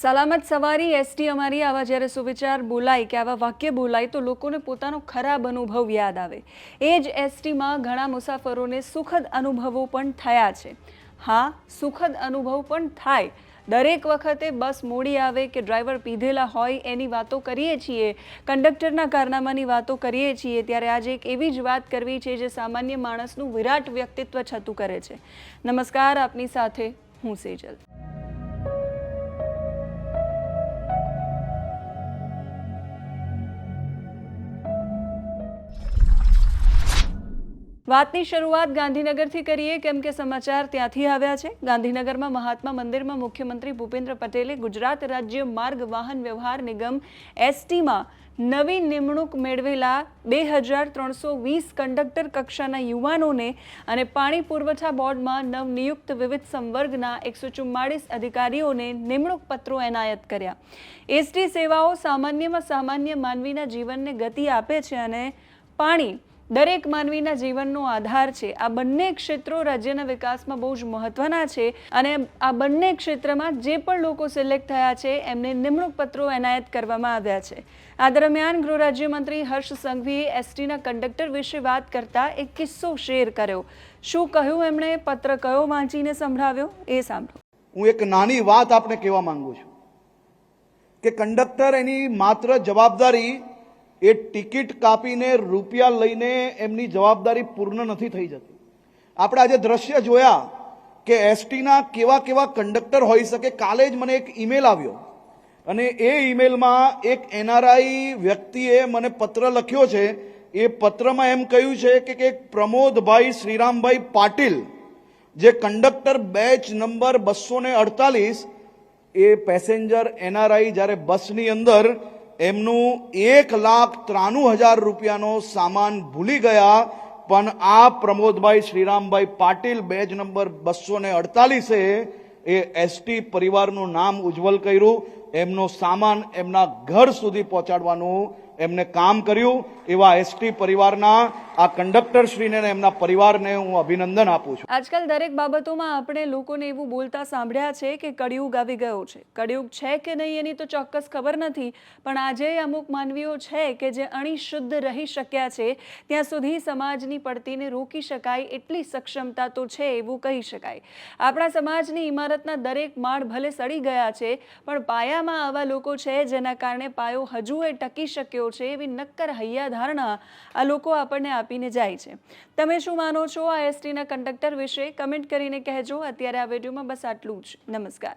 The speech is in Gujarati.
સલામત સવારી એસટી અમારી આવા જ્યારે સુવિચાર બોલાય કે આવા વાક્ય બોલાય તો લોકોને પોતાનો ખરાબ અનુભવ યાદ આવે. એ જ એસટીમાં ઘણા મુસાફરોને સુખદ અનુભવો પણ થયા છે. હા, સુખદ અનુભવ પણ થાય. દરેક વખતે બસ મોડી આવે કે ડ્રાઈવર પીધેલા હોય એની વાતો કરીએ છીએ, કંડક્ટરના કારનામાની વાતો કરીએ છીએ, ત્યારે આજે એક એવી જ વાત કરવી છે જે સામાન્ય માણસનું વિરાટ વ્યક્તિત્વ છતું કરે છે. નમસ્કાર, આપની સાથે હું સેજલ. વાતની શરૂઆત ગાંધીનગરથી કરીએ. કેમ કે સમાચાર ત્યાંથી આવ્યા છે. ગાંધીનગરમાં મહાત્મા મંદિરમાં મુખ્યમંત્રી ભૂપેન્દ્ર પટેલે ગુજરાત રાજ્ય માર્ગ વાહન વ્યવહાર નિગમ એસટીમાં નવી નિમણૂક મેળવેલા બે હજાર ત્રણસો વીસ કંડક્ટર કક્ષાના યુવાનોને અને પાણી પુરવઠા બોર્ડમાં નવનિયુક્ત વિવિધ સંવર્ગના એકસો ચુમ્માળીસ અધિકારીઓને નિમણૂક પત્રો એનાયત કર્યા. એસટી સેવાઓ સામાન્યમાં સામાન્ય માનવીના જીવનને ગતિ આપે છે અને પાણી દરેક માનવીના જીવનનો આધાર છે. આ બંને ક્ષેત્રો રાજ્યના વિકાસમાં બહુ જ મહત્વના છે અને આ બંને ક્ષેત્રમાં જે પણ લોકો સિલેક્ટ થયા છે, એમને નિમણૂક પત્રો એનાયત કરવામાં આવ્યા છે. આ દરમિયાન ગૃહ રાજ્યમંત્રી હર્ષ સંઘવીએ એસટીના કંડક્ટર વિશે વાત કરતા એક કિસ્સો શેર કર્યો. શું કહ્યું એમણે? પત્ર કયો વાંચીને સંભળાવ્યો? એ સાંભળો. હું એક નાની વાત આપને કહેવા માંગુ છું કે કંડક્ટર એની માત્ર જવાબદારી એ ટિકિટ કાપીને રૂપિયા લઈને એમની જવાબદારી પૂર્ણ નથી થઈ જતી. આપણે આજે દ્રશ્ય જોયા કે એસટીના કેવા કેવા કંડક્ટર હોઈ શકે. કાલે જ મને એક ઈમેલ આવ્યો. અને એ ઈમેલમાં એક એનઆરઆઈ વ્યક્તિએ મને પત્ર લખ્યો છે. એ પત્રમાં એમ કહ્યું છે કે કે પ્રમોદભાઈ શ્રીરામભાઈ પાટીલ, જે કંડક્ટર બેચ નંબર બસો અડતાલીસ, એ પેસેન્જર એનઆરઆઈ જ્યારે બસની અંદર એમનું એક લાખ ત્રાણું હજાર રૂપિયાનો સામાન ભૂલી ગયા, પણ આ પ્રમોદભાઈ શ્રીરામભાઈ પાટીલ બેજ નંબર બસો ને અડતાલીસે એ એસટી પરિવારનું નામ ઉજ્જવલ કર્યું. એમનો સામાન એમના ઘર સુધી પહોંચાડવાનું એમને કામ કર્યું. એવા એસટી પરિવારના આ કંડક્ટર શ્રીને એમના પરિવારને હું અભિનંદન આપું છું. આજકાલ દરેક બાબતોમાં આપણે લોકોને એવું બોલતા સાંભળ્યા છે કે કળિયુગ આવી ગયો છે. કળિયુગ છે કે નહીં એની તો ચોક્કસ ખબર નથી, પણ આજે અમુક માનવીઓ છે કે જે અણિશુદ્ધ રહી શક્યા છે, ત્યાં સુધી સમાજની પડતીને રોકી શકાય એટલી સક્ષમતા તો છે એવું કહી શકાય. આપણા સમાજની ઇમારતના દરેક માળ ભલે સડી ગયા છે, પણ પાયામાં આવા લોકો છે જેના કારણે પાયો હજુ એ ટકી શક્યો છે એવી નક્કર હૈયા ધારણા આ લોકો આપણને આપીને જાય છે. તમે શું માનો છો આ એસટીના કંડક્ટર વિશે? કમેન્ટ કરીને કહેજો. અત્યારે આ વિડીયોમાં બસ આટલું જ. નમસ્કાર.